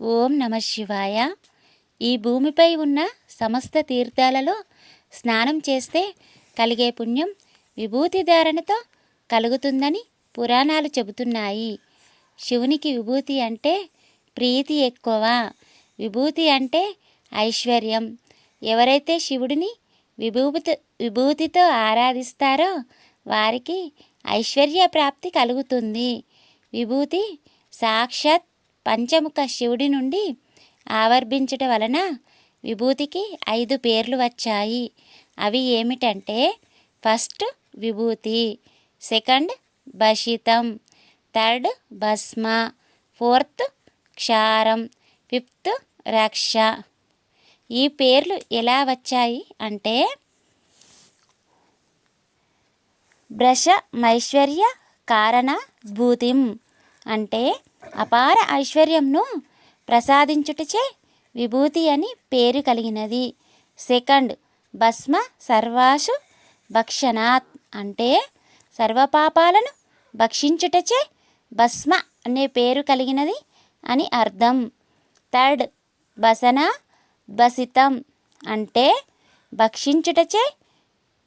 ఓం నమ శివాయ. ఈ భూమిపై ఉన్న సమస్త తీర్థాలలో స్నానం చేస్తే కలిగే పుణ్యం విభూతి ధారణతో కలుగుతుందని పురాణాలు చెబుతున్నాయి. శివునికి విభూతి అంటే ప్రీతి ఎక్కువ. విభూతి అంటే ఐశ్వర్యం. ఎవరైతే శివుడిని విభూతి విభూతితో ఆరాధిస్తారో వారికి ఐశ్వర్య ప్రాప్తి కలుగుతుంది. విభూతి సాక్షాత్ పంచముఖ శివుడి నుండి ఆవర్భించట వలన విభూతికి ఐదు పేర్లు వచ్చాయి. అవి ఏమిటంటే ఫస్ట్ విభూతి సెకండ్ భషితం థర్డ్ భస్మ ఫోర్త్ క్షారం ఫిఫ్త్ రక్ష. ఈ పేర్లు ఎలా వచ్చాయి అంటే బ్రషమైశ్వర్య కారణ భూతిం అంటే అపార ఐశ్వర్యంను ప్రసాదించుటచే విభూతి అని పేరు కలిగినది. సెకండ్ భస్మ సర్వాసు భక్షణాత్ అంటే సర్వపాపాలను భక్షించుటచే భస్మ అనే పేరు కలిగినది అని అర్థం. థర్డ్ బసన బసితం అంటే భక్షించుటచే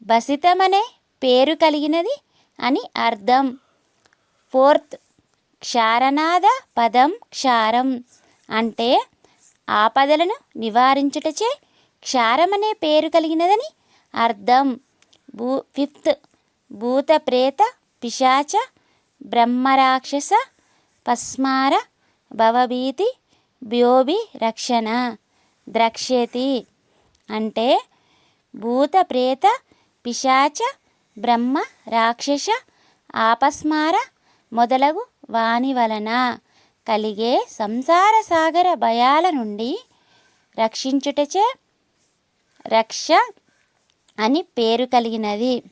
బసితమనే పేరు కలిగినది అని అర్థం. ఫోర్త్ క్షారనాద పదం క్షారం అంటే ఆపదలను నివారించుటచే క్షారమనే పేరు కలిగినదని అర్థం. భూ ఫిఫ్త్ భూత ప్రేత పిశాచ బ్రహ్మరాక్షస పస్మార భవభీతి బ్యోబి రక్షణ ద్రక్ష్యతి అంటే భూత ప్రేత పిశాచ బ్రహ్మ రాక్షస ఆపస్మార మొదలగు వాని వలన కలిగే సంసార సాగర భయాల నుండి రక్షించుటచే రక్ష అని పేరు కలిగినది.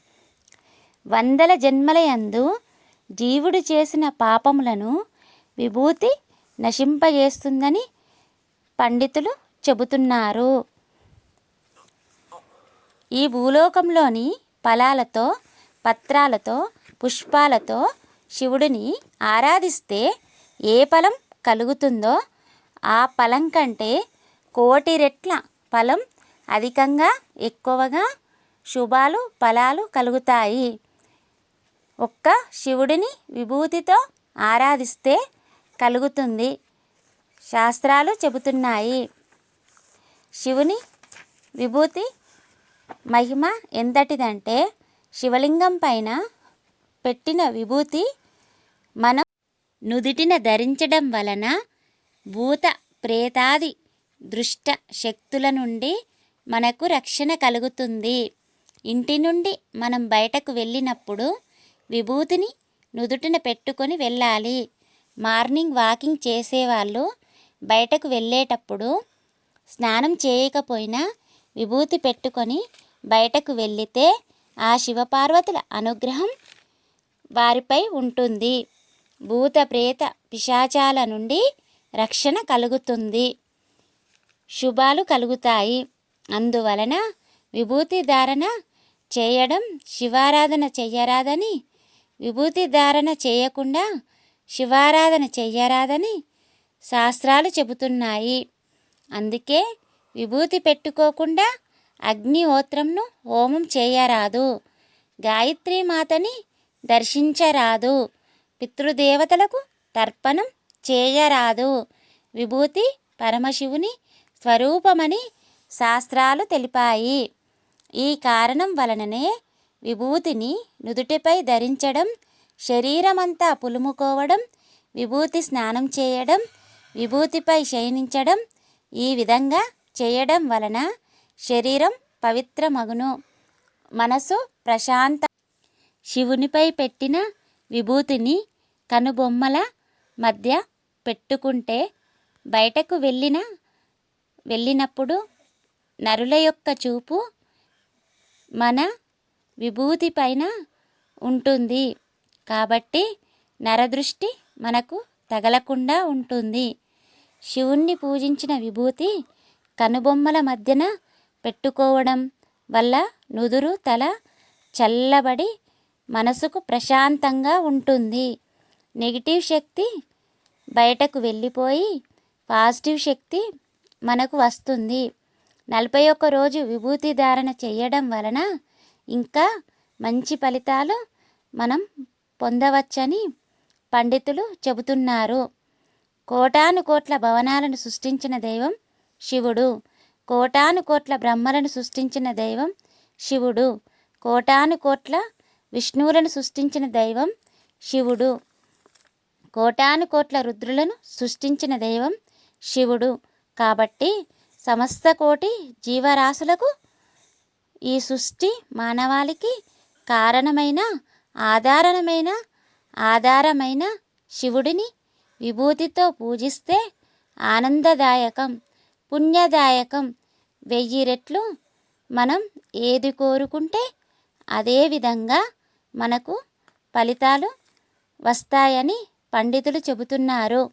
వందల జన్మలయందు జీవుడు చేసిన పాపములను విభూతి నశింపజేస్తుందని పండితులు చెబుతున్నారు. ఈ భూలోకంలోని ఫలాలతో పత్రాలతో పుష్పాలతో శివుడిని ఆరాధిస్తే ఏ ఫలం కలుగుతుందో ఆ ఫలం కంటే కోటి రెట్ల ఫలం అధికంగా ఎక్కువగా శుభాలు ఫలాలు కలుగుతాయి. ఒక్క శివుడిని విభూతితో ఆరాధిస్తే కలుగుతుంది. శాస్త్రాలు చెబుతున్నాయి. శివుని విభూతి మహిమ ఎంతటిదంటే శివలింగం పైన పెట్టిన విభూతి మనం నుదిటిన ధరించడం వలన భూత ప్రేతాది దృష్ట శక్తుల నుండి మనకు రక్షణ కలుగుతుంది. ఇంటి నుండి మనం బయటకు వెళ్ళినప్పుడు విభూతిని నుదుటిన పెట్టుకొని వెళ్ళాలి. మార్నింగ్ వాకింగ్ చేసేవాళ్ళు బయటకు వెళ్ళేటప్పుడు స్నానం చేయకపోయినా విభూతి పెట్టుకొని బయటకు వెళ్ళితే ఆ శివపార్వతుల అనుగ్రహం వారిపై ఉంటుంది. భూత ప్రేత పిశాచాల నుండి రక్షణ కలుగుతుంది. శుభాలు కలుగుతాయి. అందువలన విభూతి ధారణ చేయడం శివారాధన చెయ్యరాదని విభూతి ధారణ చేయకుండా శివారాధన చెయ్యరాదని శాస్త్రాలు చెబుతున్నాయి. అందుకే విభూతి పెట్టుకోకుండా అగ్నిహోత్రంను హోమం చేయరాదు. గాయత్రి మాతని దర్శించరాదు. పితృదేవతలకు తర్పణం చేయరాదు. విభూతి పరమశివుని స్వరూపమని శాస్త్రాలు తెలిపాయి. ఈ కారణం వలననే విభూతిని నుదుటిపై ధరించడం శరీరమంతా పులుముకోవడం విభూతి స్నానం చేయడం విభూతిపై శయనించడం ఈ విధంగా చేయడం వలన శరీరం పవిత్రమగును. మనసు ప్రశాంత శివునిపై పెట్టిన విభూతిని కనుబొమ్మల మధ్య పెట్టుకుంటే బయటకు వెళ్ళిన వెళ్ళినప్పుడు నరుల యొక్క చూపు మన విభూతి పైన ఉంటుంది. కాబట్టి నరదృష్టి మనకు తగలకుండా ఉంటుంది. శివుణ్ణి పూజించిన విభూతి కనుబొమ్మల మధ్యన పెట్టుకోవడం వల్ల నుదురు తల చల్లబడి మనసుకు ప్రశాంతంగా ఉంటుంది. నెగిటివ్ శక్తి బయటకు వెళ్ళిపోయి పాజిటివ్ శక్తి మనకు వస్తుంది. నలభై ఒక్క రోజు విభూతి ధారణ చేయడం వలన ఇంకా మంచి ఫలితాలు మనం పొందవచ్చని పండితులు చెబుతున్నారు. కోటాను కోట్ల భవనాలను సృష్టించిన దైవం శివుడు. కోటాను కోట్ల బ్రహ్మలను సృష్టించిన దైవం శివుడు. కోటాను కోట్ల విష్ణువులను సృష్టించిన దైవం శివుడు. కోటాను కోట్ల రుద్రులను సృష్టించిన దైవం శివుడు. కాబట్టి సమస్త కోటి జీవరాశులకు ఈ సృష్టి మానవాళికి కారణమైన ఆధారమైన ఆధారమైన శివుడిని విభూతితో పూజిస్తే ఆనందదాయకం పుణ్యదాయకం. వెయ్యి రెట్లు మనం ఏది కోరుకుంటే అదే విధంగా మనకు ఫలితాలు వస్తాయని పండితులు చెబుతున్నారు.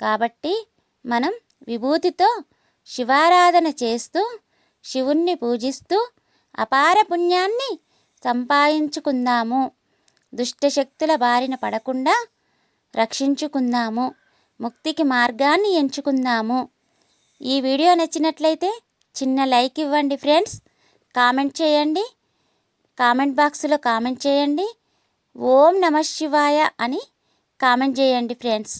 కాబట్టి మనం విభూతితో శివారాధన చేస్తూ శివుణ్ణి పూజిస్తూ అపార పుణ్యాన్ని సంపాదించుకుందాము. దుష్టశక్తుల బారిన పడకుండా రక్షించుకుందాము. ముక్తికి మార్గాన్ని ఎంచుకుందాము. ఈ వీడియో నచ్చినట్లయితే చిన్న లైక్ ఇవ్వండి ఫ్రెండ్స్. కామెంట్ చేయండి. కామెంట్ బాక్స్లో కామెంట్ చేయండి. ఓం నమ శివాయ అని కామెంట్ చేయండి ఫ్రెండ్స్.